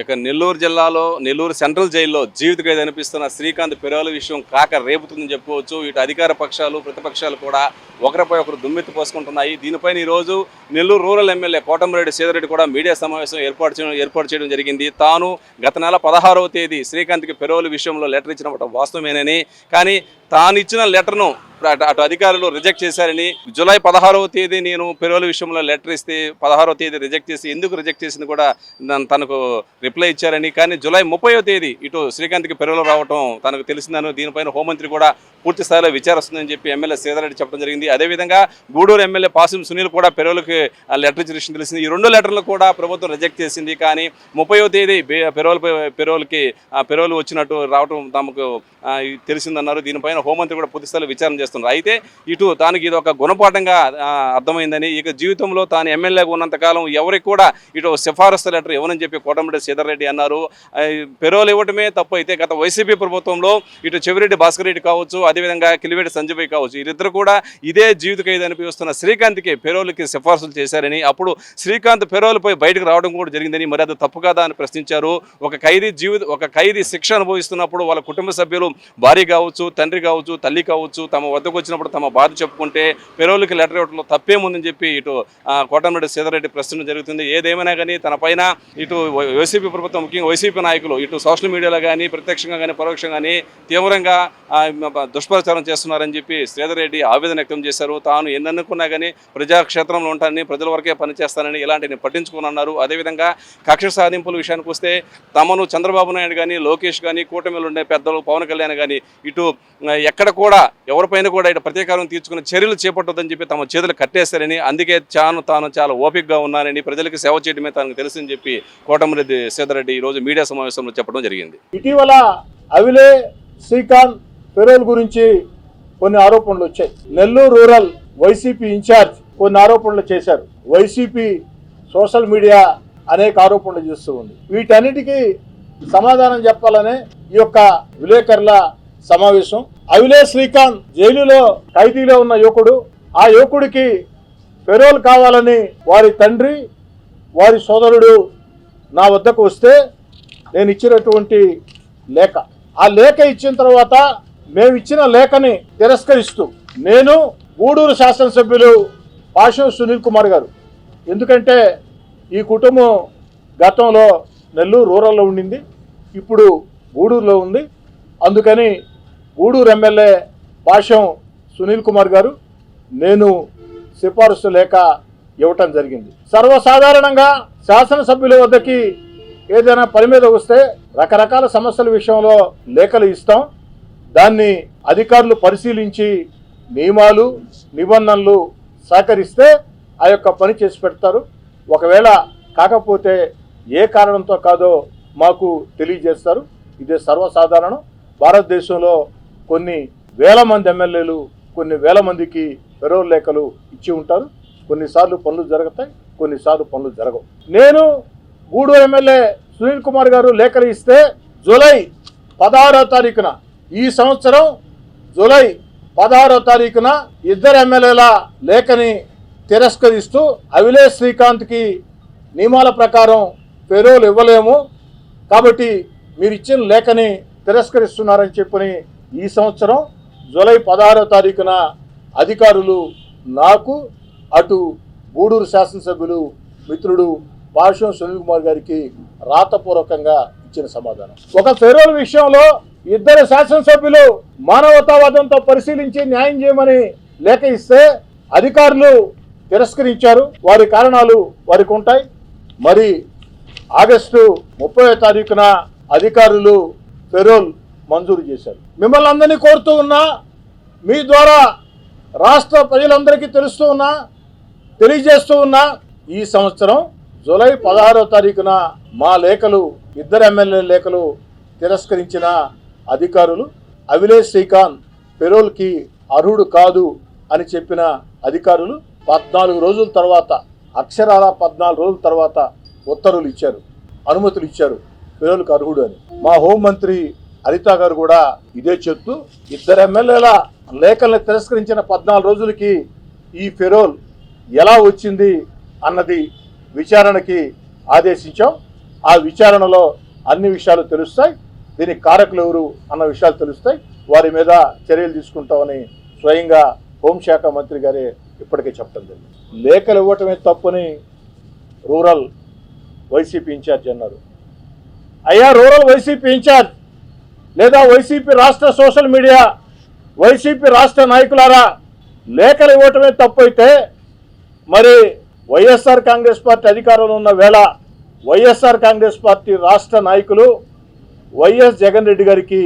ఇక నెల్లూరు జిల్లాలో నెల్లూరు సెంట్రల్ జైల్లో జీవిత ఖైదు అనిపిస్తున్న శ్రీకాంత్ పెరోల విషయం కాక రేపుతుందని చెప్పుకోవచ్చు. ఇటు అధికార పక్షాలు ప్రతిపక్షాలు కూడా ఒకరిపై ఒకరు దుమ్మెత్తి పోసుకుంటున్నాయి. దీనిపైన ఈరోజు నెల్లూరు రూరల్ ఎమ్మెల్యే కోటమిరెడ్డి సీతారెడ్డి కూడా మీడియా సమావేశం ఏర్పాటు చేయడం ఏర్పాటు చేయడం జరిగింది. తాను గత నెల పదహారవ తేదీ శ్రీకాంత్కి పెరోల్ విషయంలో లెటర్ ఇచ్చిన వాస్తవమేనని. కానీ తాను ఇచ్చిన లెటర్ను అటు అటు అధికారులు రిజెక్ట్ చేశారని జూలై పదహారవ తేదీ నేను పెరోల్ విషయంలో లెటర్ ఇస్తే పదహారవ తేదీ రిజెక్ట్ చేసి ఎందుకు రిజెక్ట్ చేసింది కూడా తనకు రిప్లై ఇచ్చారని కానీ జూలై ముప్పైవ తేదీ ఇటు శ్రీకాంత్కి పెరోలు రావటం తనకు తెలిసిందని. దీనిపైన హోంమంత్రి కూడా పూర్తి స్థాయిలో విచారిస్తుందని చెప్పి ఎమ్మెల్యే సీతారెడ్డి చెప్పడం జరిగింది. అదేవిధంగా గూడూరు ఎమ్మెల్యే పాసిం సునీల్ కూడా పెరోల్కి లెటర్ ఇచ్చిన విషయం తెలిసింది. ఈ రెండు లెటర్లు కూడా ప్రభుత్వం రిజెక్ట్ చేసింది కానీ ముప్పైవ తేదీ బే- పెరోల్ పెరోల్కి ఆ, వచ్చినట్టు రావటం తమకు తెలిసిందన్నారు. దీనిపైన హోంమంత్రి కూడా పూర్తి స్థాయిలో విచారణ చేస్తున్నారు. అయితే ఇటు తానికి ఇది ఒక గుణపాఠంగా అర్థమైందని ఇక జీవితంలో తాను ఎమ్మెల్యేగా ఉన్నంతకాలం ఎవరికి కూడా ఇటు సిఫారసు లెటర్ ఇవ్వనని చెప్పి కోటమిరెడ్డి సీతారెడ్డి అన్నారు. పెరోలు పెరోల్ ఇవ్వటమే తప్పు. అయితే గత వైసీపీ ప్రభుత్వంలో ఇటు చెవిరెడ్డి భాస్కర్ రెడ్డి కావచ్చు అదేవిధంగా కిలివేటి సంజయ్ కావచ్చు వీరిద్దరు కూడా ఇదే జీవిత ఖైదు అనిపిస్తున్న శ్రీకాంత్కి పెరోల్కి సిఫార్సులు చేశారని అప్పుడు శ్రీకాంత్ పెరోల్పై బయటకు రావడం కూడా జరిగిందని మరి అది తప్పు కాదా అని ప్రశ్నించారు. ఒక ఖైదీ జీవిత ఒక ఖైదీ శిక్ష అనుభవిస్తున్నప్పుడు వాళ్ళ కుటుంబ సభ్యులు భార్య కావచ్చు తండ్రి కావచ్చు తల్లి కావచ్చు తమ వద్దకు వచ్చినప్పుడు తమ బాధ చెప్పుకుంటే పెరోల్కి లెటర్ ఇవ్వడంలో తప్పేముందని చెప్పి ఇటు ఆ, కోటమిరెడ్డి సీతారెడ్డి ప్రశ్న జరుగుతుంది. ఏదేమైనా కానీ తన పైన ఇటు వై- వైసీపీ ప్రభుత్వం ముఖ్యంగా వైసీపీ నాయకులు ఇటు సోషల్ మీడియాలో కానీ ప్రత్యక్షంగా కానీ పరోక్షంగా కానీ తీవ్రంగా దుష్ప్రచారం చేస్తున్నారని చెప్పి శ్రీధర్ రెడ్డి ఆవేదన వ్యక్తం చేశారు. తాను ఎన్ని కానీ ప్రజాక్షేత్రంలో ఉంటానని ప్రజల వరకే పనిచేస్తానని ఇలాంటిని పట్టించుకోనన్నారు. అదేవిధంగా కక్ష సాధింపుల విషయానికి వస్తే తమను చంద్రబాబు నాయుడు కానీ లోకేష్ కానీ కూటమిలో ఉండే పెద్దలు పవన్ కళ్యాణ్ కానీ ఇటు ఎక్కడ కూడా ఎవరిపైన కూడా ఇటు ప్రతీకారం తీర్చుకునే చర్యలు చేపట్టొద్దని చెప్పి తమ చేతులు కట్టేస్తారని అందుకే తాను తాను చాలా ఓపికగా ఉన్నానని ప్రజలకు సేవ చేయడమే తనకు తెలుసని చెప్పి కోటమిరెడ్డి సీతారెడ్డి ఈరోజు మీడియా సమావేశంలో చెప్పడం జరిగింది. ఇటీవల అవిలే శ్రీకాంత్ పెరోల్ గురించి కొన్ని ఆరోపణలు వచ్చాయి. నెల్లూరు రూరల్ వైసీపీ ఇన్ఛార్జ్ కొన్ని ఆరోపణలు చేశారు. వైసీపీ సోషల్ మీడియా అనేక ఆరోపణలు చేస్తూ ఉంది. వీటన్నిటికీ సమాధానం చెప్పాలనే ఈ యొక్క విలేకరుల సమావేశం అవిలే శ్రీకాంత్ జైలులో ఖైదీలో ఉన్న యువకుడు. ఆ యువకుడికి పెరోల్ కావాలని వారి తండ్రి వారి సోదరుడు నా వద్దకు వస్తే నేను ఇచ్చినటువంటి లేఖ. ఆ లేఖ ఇచ్చిన తర్వాత మేము ఇచ్చిన లేఖని తిరస్కరిస్తూ నేను గూడూరు శాసనసభ్యులు పాషం సునీల్ కుమార్ గారు. ఎందుకంటే ఈ కుటుంబం గతంలో నెల్లూరు రూరల్లో ఉండింది ఇప్పుడు గూడూరులో ఉంది. అందుకని గూడూరు ఎమ్మెల్యే పాషం సునీల్ కుమార్ గారు నేను సిఫారసు లేఖ ఇవ్వటం జరిగింది. సర్వసాధారణంగా శాసనసభ్యుల వద్దకి ఏదైనా పని మీద వస్తే రకరకాల సమస్యల విషయంలో లేఖలు ఇస్తాం. దాన్ని అధికారులు పరిశీలించి నియమాలు నిబంధనలు సహకరిస్తే ఆ యొక్క పని చేసి పెడతారు. ఒకవేళ కాకపోతే ఏ కారణంతో కాదో మాకు తెలియజేస్తారు. ఇదే సర్వసాధారణం. భారతదేశంలో కొన్ని వేల మంది ఎమ్మెల్యేలు కొన్ని వేల మందికి పెరోల్ లేఖలు ఇచ్చి ఉంటారు. కొన్నిసార్లు పనులు జరుగుతాయి కొన్నిసార్లు పనులు జరగవు. నేను గూడూరు ఎమ్మెల్యే సునీల్ కుమార్ గారు లేఖలు ఇస్తే జూలై పదహారో తారీఖున ఈ సంవత్సరం జూలై పదహారో తారీఖున ఇద్దరు ఎమ్మెల్యేల లేఖని తిరస్కరిస్తూ అవిలేష్ శ్రీకాంత్కి నియమాల ప్రకారం పెరోల్ ఇవ్వలేము. కాబట్టి మీరు ఇచ్చిన లేఖని తిరస్కరిస్తున్నారని చెప్పని ఈ సంవత్సరం జూలై పదహారో తారీఖున అధికారులు నాకు అటు గూడూరు శాసనసభ్యులు మిత్రుడు పార్శ్వం సునీల్ కుమార్ గారికి రాతపూర్వకంగా ఇచ్చిన సమాధానం. ఒక ఫెరోల్ విషయంలో ఇద్దరు శాసనసభ్యులు మానవతావాదంతో పరిశీలించి న్యాయం చేయమని లేఖ ఇస్తే అధికారులు తిరస్కరించారు. వారి కారణాలు వారికి ఉంటాయి. మరి ఆగస్టు ముప్పై తారీఖున అధికారులు ఫెరోల్ మంజూరు చేశారు. మిమ్మల్ని అందరినీ కోరుతూ ఉన్నా మీ ద్వారా రాష్ట్ర ప్రజలందరికీ తెలుస్తూ ఉన్నా తెలియజేస్తూ ఉన్నా ఈ సంవత్సరం జూలై పదహారో తారీఖున మా లేఖలు ఇద్దరు ఎమ్మెల్యే లేఖలు తిరస్కరించిన అధికారులు అవిలేష్ శ్రీకాంత్ పెరోల్కి అర్హుడు కాదు అని చెప్పిన అధికారులు పద్నాలుగు రోజుల తర్వాత అక్షరాల పద్నాలుగు రోజుల తర్వాత ఉత్తర్వులు ఇచ్చారు అనుమతులు ఇచ్చారు పెరోల్కి అర్హుడు అని. మా హోంమంత్రి హరిత గారు కూడా ఇదే చెప్తూ ఇద్దరు ఎమ్మెల్యేల లేఖల్ని తిరస్కరించిన పద్నాలుగు రోజులకి ఈ ఫెరోల్ ఎలా వచ్చింది అన్నది విచారణకి ఆదేశించాం. ఆ విచారణలో అన్ని విషయాలు తెలుస్తాయి. దీనికి కారకులు ఎవరు అన్న విషయాలు తెలుస్తాయి. వారి మీద చర్యలు తీసుకుంటామని స్వయంగా హోంశాఖ మంత్రి గారే ఇప్పటికే చెప్పడం జరిగింది. లేఖలు ఇవ్వటమే తప్పని రూరల్ వైసీపీ ఇన్ఛార్జ్ అన్నారు. అయ్యా రూరల్ వైసీపీ ఇన్ఛార్జ్! లేదా వైసీపీ రాష్ట్ర సోషల్ మీడియా వైసీపీ రాష్ట్ర నాయకులారా లేఖలు ఇవ్వటమే తప్పు అయితే మరి వైఎస్ఆర్ కాంగ్రెస్ పార్టీ అధికారంలో ఉన్న వేళ వైఎస్ఆర్ కాంగ్రెస్ పార్టీ రాష్ట్ర నాయకులు వైఎస్ జగన్ రెడ్డి గారికి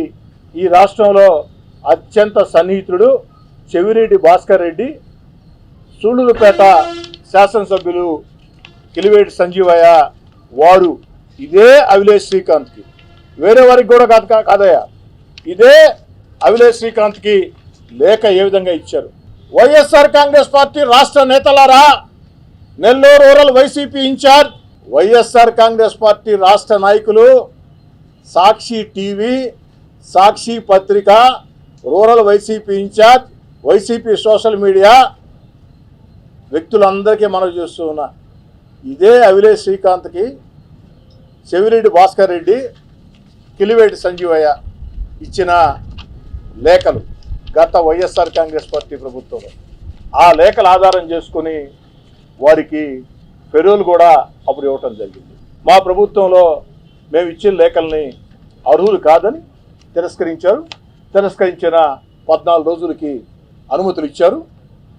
ఈ రాష్ట్రంలో అత్యంత సన్నిహితుడు చెవిరెడ్డి భాస్కర్ రెడ్డి సూళ్ళూరుపేట శాసనసభ్యులు కిలివేటి సంజీవయ్య వారు. ఇదే అవిలేష్ శ్రీకాంత్కి. వేరే వారికి కూడా కాదు కాదయ్యా. ఇదే అవిలేష్ శ్రీకాంత్కి లేఖ ఏ విధంగా ఇచ్చారు. వైఎస్ఆర్ కాంగ్రెస్ పార్టీ రాష్ట్ర నేతలారా Nellore rural YCP incharge YSR Congress party రాష్ట్ర నాయకులు సాక్షి టీవీ సాక్షి పత్రిక rural YCP incharge YCP social media వ్యక్తులందరికీ మనం చూస్తూ ఉన్నా. ఇదే అవిలేష్ శ్రీకాంత్కి చెవిరెడ్డి భాస్కర్ రెడ్డి కిలివేటి సంజీవయ్య ఇచ్చిన లేఖలు గత వైఎస్ఆర్ కాంగ్రెస్ పార్టీ ప్రభుత్వంలో. ఆ లేఖలు ఆధారం చేసుకుని వారికి పెరువులు కూడా అప్పుడు ఇవ్వటం జరిగింది. మా ప్రభుత్వంలో మేము ఇచ్చిన లేఖల్ని అర్హులు కాదని తిరస్కరించారు. తిరస్కరించిన పద్నాలుగు రోజులకి అనుమతులు ఇచ్చారు.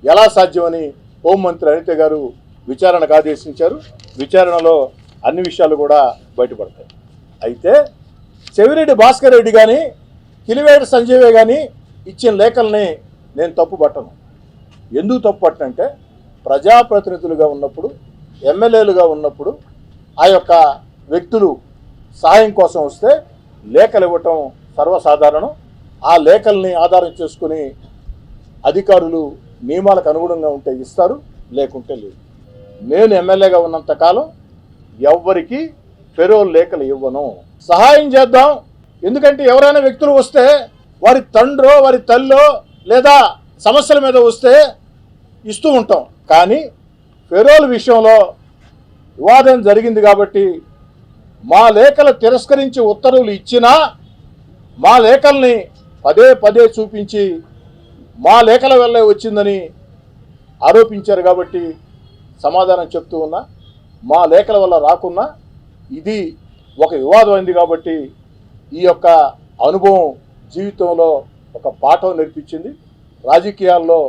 ఎలా సాధ్యమని హోంమంత్రి అనిత గారు విచారణకు ఆదేశించారు. విచారణలో అన్ని విషయాలు కూడా బయటపడతాయి. అయితే చెవిరెడ్డి భాస్కర్ రెడ్డి కానీ కిలివేటి సంజీవే కానీ ఇచ్చిన లేఖల్ని నేను తప్పు పట్టను. ఎందుకు తప్పు పట్టనంటే ప్రజాప్రతినిధులుగా ఉన్నప్పుడు ఎమ్మెల్యేలుగా ఉన్నప్పుడు ఆ యొక్క వ్యక్తులు సాయం కోసం వస్తే లేఖలు ఇవ్వటం సర్వసాధారణం. ఆ లేఖల్ని ఆధారం చేసుకుని అధికారులు నియమాలకు అనుగుణంగా ఉంటే ఇస్తారు లేకుంటే లేదు. నేను ఎమ్మెల్యేగా ఉన్నంతకాలం ఎవ్వరికీ ఫెరోల్ లేఖలు ఇవ్వను. సహాయం చేద్దాం. ఎందుకంటే ఎవరైనా వ్యక్తులు వస్తే వారి తండ్రో వారి తల్లో లేదా సమస్యల మీద వస్తే ఇస్తూ ఉంటాం. కానీ ఫెరోల్ విషయంలో వివాదం జరిగింది కాబట్టి మా లేఖలు తిరస్కరించి ఉత్తర్వులు ఇచ్చినా మా లేఖల్ని పదే పదే చూపించి మా లేఖల వల్లే వచ్చిందని ఆరోపించారు కాబట్టి సమాధానం చెప్తూ ఉన్నా మా లేఖల వల్ల రాకున్నా ఇది ఒక వివాదం అయింది కాబట్టి ఈ యొక్క అనుభవం జీవితంలో ఒక పాఠం నేర్పించింది. రాజకీయాల్లో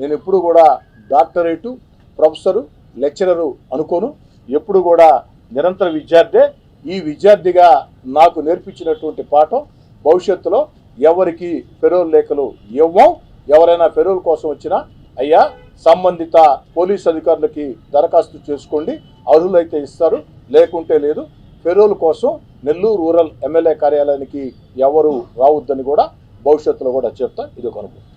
నేను ఎప్పుడు కూడా డాక్టరేటు ప్రొఫెసరు లెక్చరరు అనుకోను. ఎప్పుడు కూడా నిరంతర విద్యార్థే. ఈ విద్యార్థిగా నాకు నేర్పించినటువంటి పాఠం భవిష్యత్తులో ఎవరికి ఫెరోల్ లేఖలు ఇవ్వం ఎవరైనా ఫెరోల్ కోసం వచ్చినా అయ్యా సంబంధిత పోలీస్ అధికారులకి దరఖాస్తు చేసుకోండి. అర్హులైతే ఇస్తారు లేకుంటే లేదు. పెరోల్ కోసం నెల్లూరు రూరల్ ఎమ్మెల్యే కార్యాలయానికి ఎవరు రావద్దని కూడా భవిష్యత్తులో కూడా చెప్తా ఇది ఒక అనుభవం.